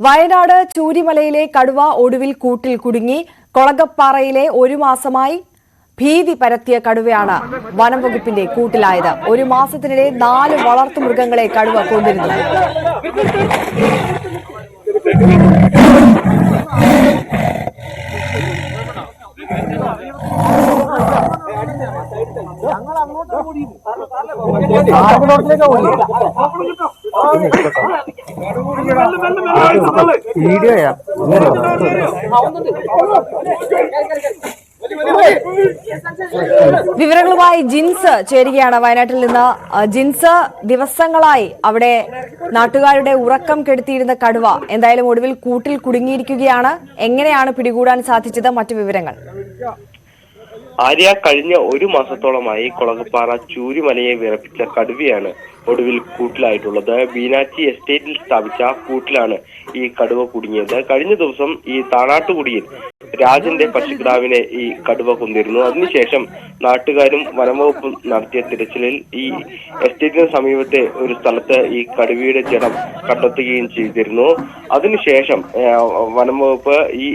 വയനാട് ചൂരിമലയിലെ കടുവ ഒടുവിൽ കൂട്ടിൽ കുടുങ്ങി കൊളകപ്പാറയിലെ ഒരു മാസമായി ഭീതി പരത്തിയ കടുവയാണ് വനം വകുപ്പിന്റെ കൂട്ടിലായത്. ഒരു മാസത്തിനിടെ നാല് വളർത്തു മൃഗങ്ങളെ കടുവ കൊണ്ടിരുന്നു വിവരങ്ങളുമായി ജിൻസ് ചേരുകയാണ് വയനാട്ടിൽ നിന്ന്. ജിൻസ് ദിവസങ്ങളായി അവിടെ നാട്ടുകാരുടെ ഉറക്കം കെടുത്തിയിരുന്ന കടുവ എന്തായാലും ഒടുവിൽ കൂട്ടിൽ കുടുങ്ങിയിരിക്കുകയാണ്. എങ്ങനെയാണ് പിടികൂടാൻ സാധിച്ചത്? മറ്റു വിവരങ്ങൾ. ആര്യ കഴിഞ്ഞ ഒരു മാസത്തോളമായി കൊളകപ്പാറ ചൂരിമലയെ വിറപ്പിച്ച കടുവയാണ് ഒടുവിൽ കൂട്ടിലായിട്ടുള്ളത്. ബീനാച്ചി എസ്റ്റേറ്റിൽ സ്ഥാപിച്ച കൂട്ടിലാണ് ഈ കടുവ കുടുങ്ങിയത്. കഴിഞ്ഞ ദിവസം ഈ താണാട്ടുകുടിയിൽ രാജന്റെ പശുക്കിടാവിനെ ഈ കടുവ കൊന്നിരുന്നു. അതിനുശേഷം നാട്ടുകാരും വനംവകുപ്പും നടത്തിയ തിരച്ചിലിൽ ഈ എസ്റ്റേറ്റിന് സമീപത്തെ ഒരു സ്ഥലത്ത് ഈ കടുവയുടെ ജഡം കണ്ടെത്തുകയും ചെയ്തിരുന്നു. അതിനുശേഷം വനംവകുപ്പ് ഈ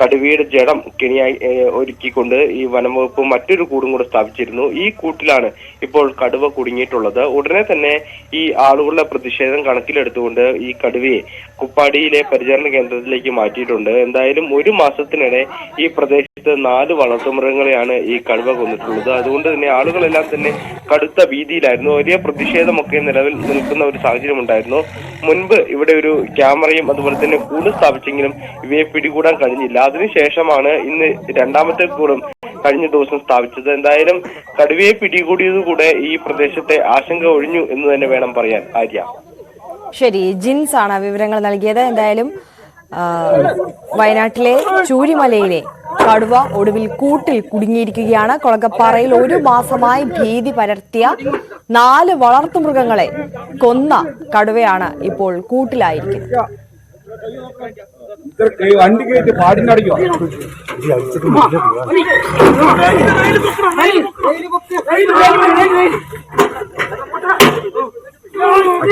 കടുവയുടെ ജഡം കെണിയായി ഒരുക്കിക്കൊണ്ട് ഈ വനംവകുപ്പ് മറ്റൊരു കൂടും കൂടെ സ്ഥാപിച്ചിരുന്നു. ഈ കൂട്ടിലാണ് ഇപ്പോൾ കടുവ കുടുങ്ങിയിട്ടുള്ളത്. ഉടനെ തന്നെ ഈ ആളുകളുടെ പ്രതിഷേധം കണക്കിലെടുത്തുകൊണ്ട് ഈ കടുവയെ കുപ്പാടിയിലെ പരിചരണ കേന്ദ്രത്തിലേക്ക് മാറ്റിയിട്ടുണ്ട്. എന്തായാലും ഒരു മാസത്തിനിടെ ഈ പ്രദേശത്ത് നാല് വളർത്തുമൃഗങ്ങളെയാണ് ഈ കടുവ കൊന്നിട്ടുള്ളത്. അതുകൊണ്ട് തന്നെ ആളുകളെല്ലാം തന്നെ കടുത്ത ഭീതിയിലായിരുന്നു. വലിയ പ്രതിഷേധമൊക്കെ നിലവിൽ നിൽക്കുന്ന ഒരു സാഹചര്യം ഉണ്ടായിരുന്നു മുൻപ് ഇവിടെ ഒരു ക്യാമറയും അതുപോലെ തന്നെ കൂട് സ്ഥാപിച്ചെങ്കിലും ഇവയെ പിടികൂടാൻ കഴിഞ്ഞില്ല. അതിനുശേഷമാണ് ഇന്ന് രണ്ടാമത്തെ കൂടും കഴിഞ്ഞ ദിവസം സ്ഥാപിച്ചത്. എന്തായാലും കടുവയെ പിടികൂടിയതുകൂടെ ഈ പ്രദേശത്തെ ആശങ്ക ഒഴിഞ്ഞു എന്ന് തന്നെ വേണം പറയാൻ ആര്യ. ശരി ജിൻസ് ആണ് വിവരങ്ങൾ നൽകിയത്. എന്തായാലും വയനാട്ടിലെ ചൂരിമലയിലെ കടുവ ഒടുവിൽ കൂട്ടിൽ കുടുങ്ങിയിരിക്കുകയാണ്. കൊളകപ്പാറയിൽ ഒരു മാസമായി ഭീതി പരത്തിയ നാല് വളർത്തു മൃഗങ്ങളെ കൊന്ന കടുവയാണ് ഇപ്പോൾ കൂട്ടിലായിരിക്കുന്നത്. വണ്ടി